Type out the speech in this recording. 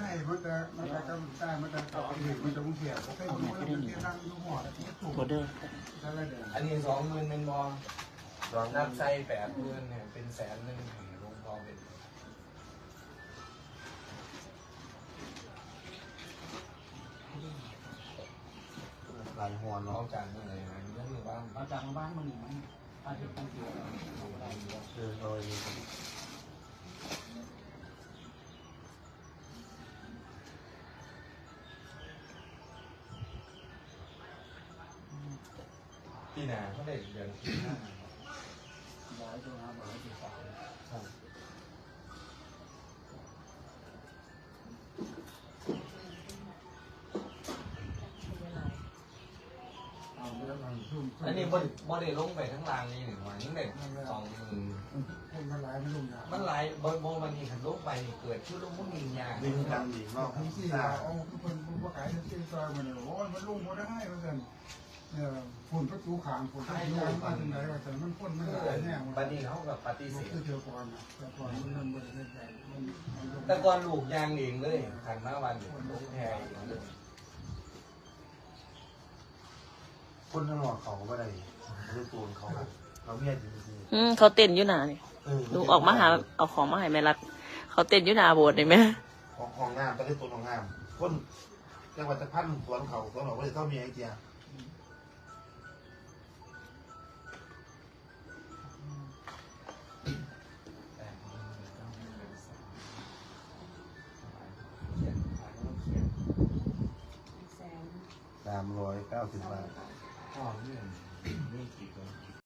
ช่มันจะมันจะกำใช่มันจะต่อถึงมันจะมุ่งเสียผมเคยรู้แล้วมันจะนั่งดูหัวแล้วมันถูกเด้ออันนี้สองหมื่นเป็นบอลนับไส้แปดหมื่นเนี่ยเป็นแสนหนึ่งลงพอเป็นหลายหัวน้อเนาะงจากเมื่อไหร่นะนี่ก็คือว่าเอาจากบ้านมึงนี่มันอาทิตย์ตั้งเดียวออเอ ปีหนาเขาได้เดือนที่ห้าย้ายตัวห้ติดต่อครับเอาเรื่องมันทุ่มอันนี้บนบนได้ลงไปทั้งรางนี่หนึ่งวันนี่เด็กสองหมื่นมันหลายมันลุ่มยามันหลายบนบนวันนี้ขันลงไปเกิดชื่อลงมุ่งยิงยางดึงกันดีเนาะทั้งสี่เอาคือคนผู้ขายทั้งสี่ซอยมันโอ้ยมันลุ่มหมดได้เหมือนกัน ฝนประตูขางฝนประตูขางมาถึงไหนว่าแต่มันพ่นมันหลายแน่มันบัดนี้เขากับปฏิเสธคือเจอก่อนแต่ก่อนมันมันไม่ได้มันมันแต่ก่อนลูกยางเองเลยขันมาวันลงแพรเองเลยคนทั้งหอดเขาก็ไม่ได้ไม่ได้ตัวเขาเขาเมียจริงอืมเขาเต้นอยู่หนานี่ๆเออดูออกมาหาเอาของมาให้แม่รักเขาเต้นอยู่หนาโบสถ์เห็นไหมของของงามก็ได้ตัวของงามคนจังหวัดจะพันสวนเขาสวนเขาก็ได้เท่าเมียไอ้เจีย สามร้อยเก้าสิบบาท พ่อเนี่ยนี่กี่คนกี่